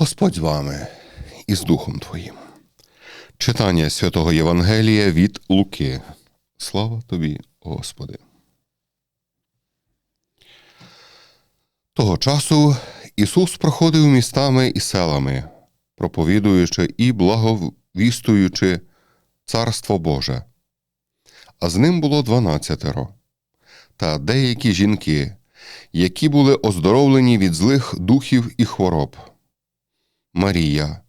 Господь з вами і з Духом Твоїм. Читання святого Євангелія від Луки. Слава тобі, Господи. Того часу Ісус проходив містами і селами, проповідуючи і благовістуючи Царство Боже. А з ним було дванадцятеро, та деякі жінки, які були оздоровлені від злих духів і хвороб. Марія,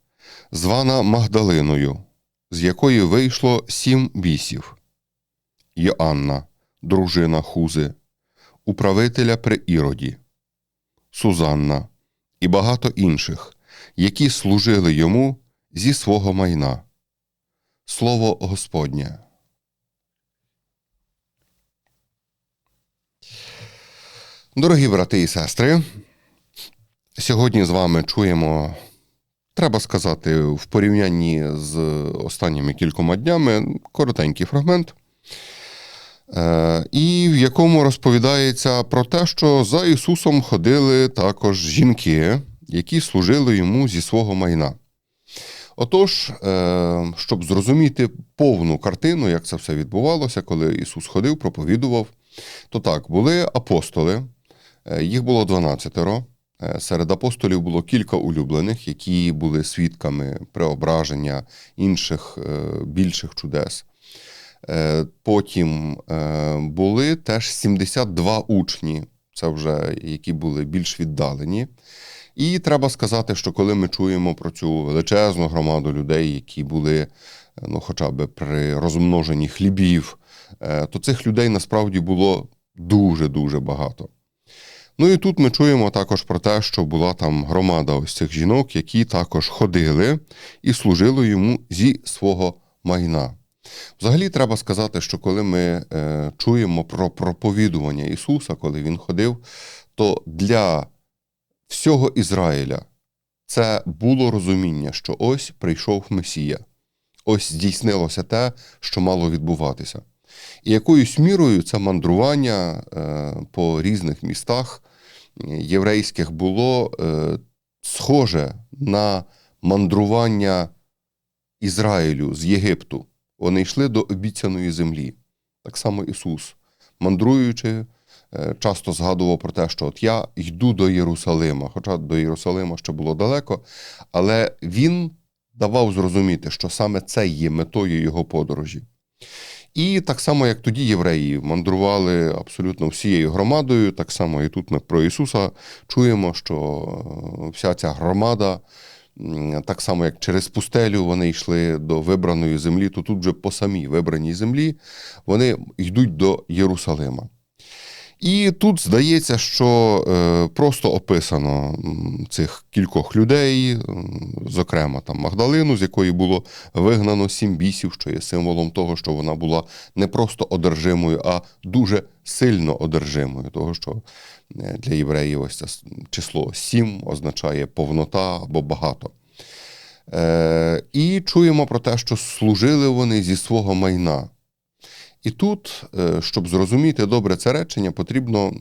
звана Магдалиною, з якої вийшло сім бісів, Йоанна, дружина Хузи, управителя при Іроді, Сузанна і багато інших, які служили йому зі свого майна. Слово Господнє. Дорогі брати і сестри, сьогодні з вами чуємо Треба сказати, в порівнянні з останніми кількома днями коротенький фрагмент, е, і в якому розповідається про те, що за Ісусом ходили також жінки, які служили йому зі свого майна. Отож, е, щоб зрозуміти повну картину, як це все відбувалося, коли Ісус ходив, проповідував, то так, були апостоли, е, їх було 12. Е, серед апостолів було кілька улюблених, які були свідками преображення інших е, більших чудес. Е, потім були теж 72 учні, це вже які були більш віддалені. І треба сказати, що коли ми чуємо про цю величезну громаду людей, які були ну, хоча б при розмноженні хлібів, то цих людей насправді було дуже-дуже багато. Ну і тут ми чуємо також про те, що була там громада ось цих жінок, які також ходили і служили йому зі свого майна. Взагалі, треба сказати, що коли ми е, чуємо про проповідування Ісуса, коли Він ходив, то для всього Ізраїля це було розуміння, що ось прийшов Месія, ось здійснилося те, що мало відбуватися. І якоюсь мірою це мандрування е, по різних містах єврейських було е, схоже на мандрування Ізраїлю з Єгипту. Вони йшли до обіцяної землі. Так само Ісус, мандруючи, е, часто згадував про те, що от я йду до Єрусалима, хоча до Єрусалима ще було далеко, але Він давав зрозуміти, що саме це є метою його подорожі. І так само, як тоді євреї мандрували абсолютно всією громадою, так само і тут ми про Ісуса чуємо, що е, вся ця громада, так само як через пустелю вони йшли до вибраної землі, то тут вже по самій вибраній землі вони йдуть до Єрусалима. І тут здається, що е, просто описано цих кількох людей, зокрема там Магдалину, з якої було вигнано сім бісів, що є символом того, що вона була не просто одержимою, а дуже сильно одержимою. Того, що е, для євреїв ось це число сім означає повнота або багато. Е, І чуємо про те, що служили вони зі свого майна. І тут, е, щоб зрозуміти добре це речення, потрібно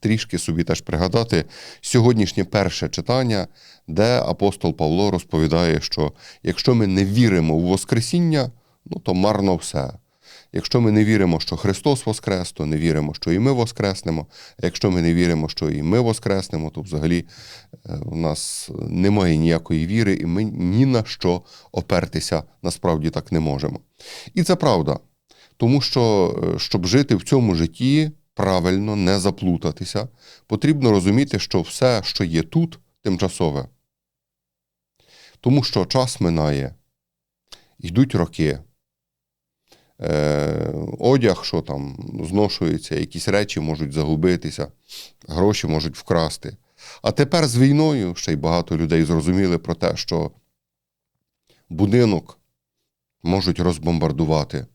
трішки собі теж пригадати сьогоднішнє перше читання, де апостол Павло розповідає, що якщо ми не віримо в Воскресіння, ну то марно все. Якщо ми не віримо, що Христос Воскрес, то не віримо, що і ми Воскреснемо. А якщо ми не віримо, що і ми Воскреснемо, то взагалі е, у нас немає ніякої віри, і ми ні на що опертися насправді так не можемо. І це правда. Тому що, е, щоб жити в цьому житті правильно, не заплутатися, потрібно розуміти, що все, що є тут, тимчасове. Тому що час минає, йдуть роки. Е, Одяг, що там зношується, якісь речі можуть загубитися, гроші можуть вкрасти. А тепер з війною ще й багато людей зрозуміли про те, що будинок можуть розбомбардувати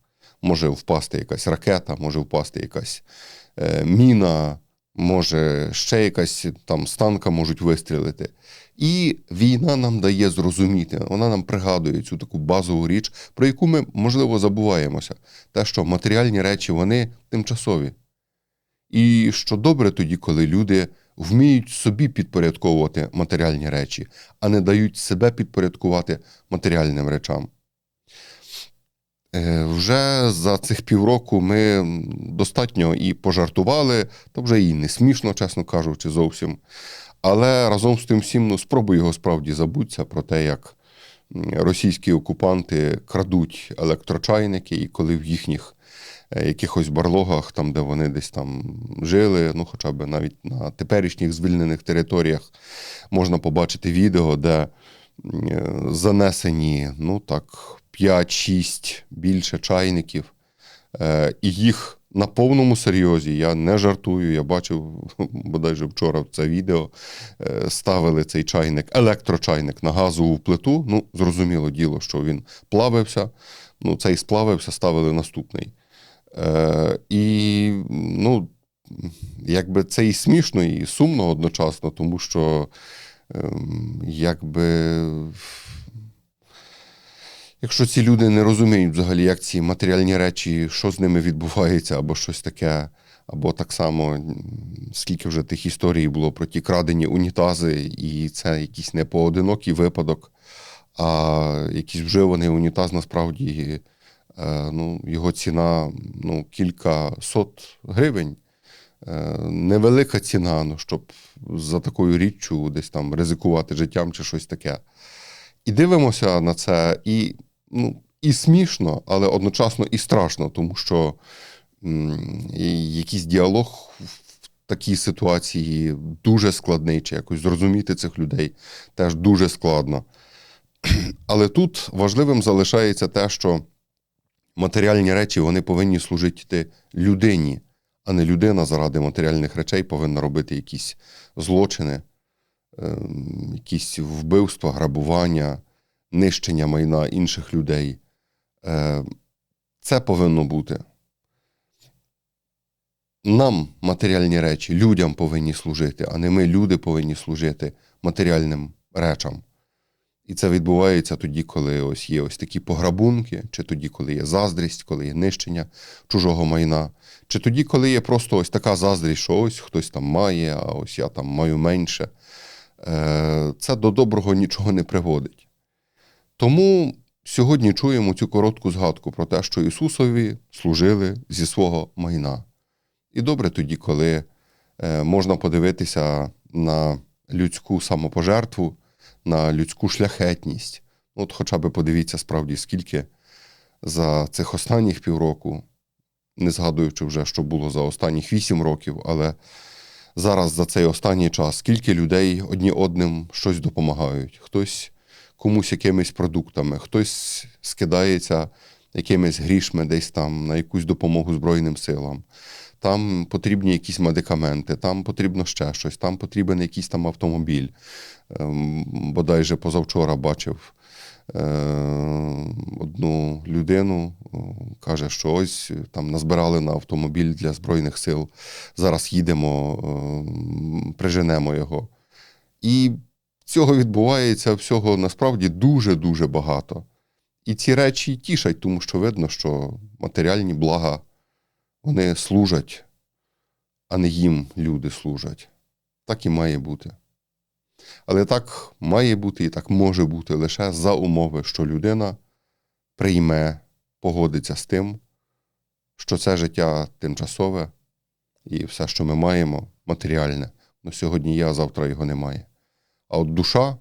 може впасти якась ракета, може впасти якась е, міна, може ще якась там станка можуть вистрілити. І війна нам дає зрозуміти, вона нам пригадує цю таку базову річ, про яку ми, можливо, забуваємося. Те, що матеріальні речі вони тимчасові. І що добре тоді, коли люди вміють собі підпорядковувати матеріальні речі, а не дають себе підпорядкувати матеріальним речам. Е, Вже за цих півроку ми достатньо і пожартували, та вже і не смішно, чесно кажучи, зовсім. Але разом з тим всім, ну, спробуй його справді забуться про те, як російські окупанти крадуть електрочайники, і коли в їхніх е, якихось барлогах, там, де вони десь там жили, ну хоча б навіть на теперішніх звільнених територіях, можна побачити відео, де е, занесені, ну так, 5-6 більше чайників, е, і їх на повному серйозі, я не жартую, я бачив бодайже вчора це відео, е, ставили цей чайник, електрочайник на газову плиту. Ну, зрозуміло діло, що він плавився. Ну, цей сплавився, ставили наступний. Е, і, ну, якби це і смішно, і сумно одночасно, тому що ем, якби. Якщо ці люди не розуміють взагалі, як ці матеріальні речі, що з ними відбувається, або щось таке, або так само, скільки вже тих історій було про ті крадені унітази, і це якийсь не поодинокий випадок, а якийсь вживаний унітаз насправді е, ну, його ціна ну, кілька сот гривень. Е, Невелика ціна, ну, щоб за такою річчю десь там ризикувати життям чи щось таке. І дивимося на це, і, ну, і смішно, але одночасно і страшно, тому що м, якийсь діалог в такій ситуації дуже складний, чи якось зрозуміти цих людей теж дуже складно. Але тут важливим залишається те, що матеріальні речі вони повинні служити людині, а не людина заради матеріальних речей повинна робити якісь злочини, ем, якісь вбивства, грабування, нищення майна інших людей. Е, Це повинно бути. Нам матеріальні речі, людям повинні служити, а не ми, люди, повинні служити матеріальним речам. І це відбувається тоді, коли ось є ось такі пограбунки, чи тоді, коли є заздрість, коли є нищення чужого майна, чи тоді, коли є просто ось така заздрість, що ось хтось там має, а ось я там маю менше. Е, Це до доброго нічого не приводить. Тому сьогодні чуємо цю коротку згадку про те, що Ісусові служили зі свого майна. І добре тоді, коли е, можна подивитися на людську самопожертву, на людську шляхетність. От хоча б подивіться справді, скільки за цих останніх півроку, не згадуючи вже, що було за останніх вісім років, але зараз за цей останній час, скільки людей одні одним щось допомагають, хтось комусь якимись продуктами, хтось скидається якимись грішми десь там на якусь допомогу Збройним силам. Там потрібні якісь медикаменти, там потрібно ще щось, там потрібен якийсь там автомобіль. Ем, Бодайже позавчора бачив е, одну людину, каже, що ось там назбирали на автомобіль для Збройних сил. Зараз їдемо, ем, приженемо його. І цього відбувається всього насправді дуже-дуже багато. І ці речі тішать, тому що видно, що матеріальні блага вони служать, а не їм люди служать. Так і має бути. Але так має бути і так може бути лише за умови, що людина прийме, погодиться з тим, що це життя тимчасове і все, що ми маємо, матеріальне. Ну, сьогодні а завтра його немає. А от душа,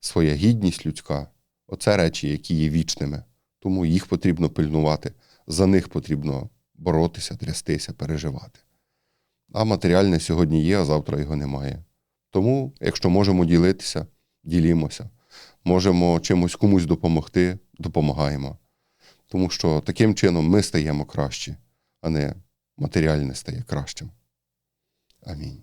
своя гідність людська оце речі, які є вічними. Тому їх потрібно пильнувати, за них потрібно боротися, трястися, переживати. А матеріальне сьогодні є, а завтра його немає. Тому, якщо можемо ділитися, ділімося. Можемо чимось комусь допомогти, допомагаємо. Тому що таким чином ми стаємо кращі, а не матеріальне стає кращим. Амінь.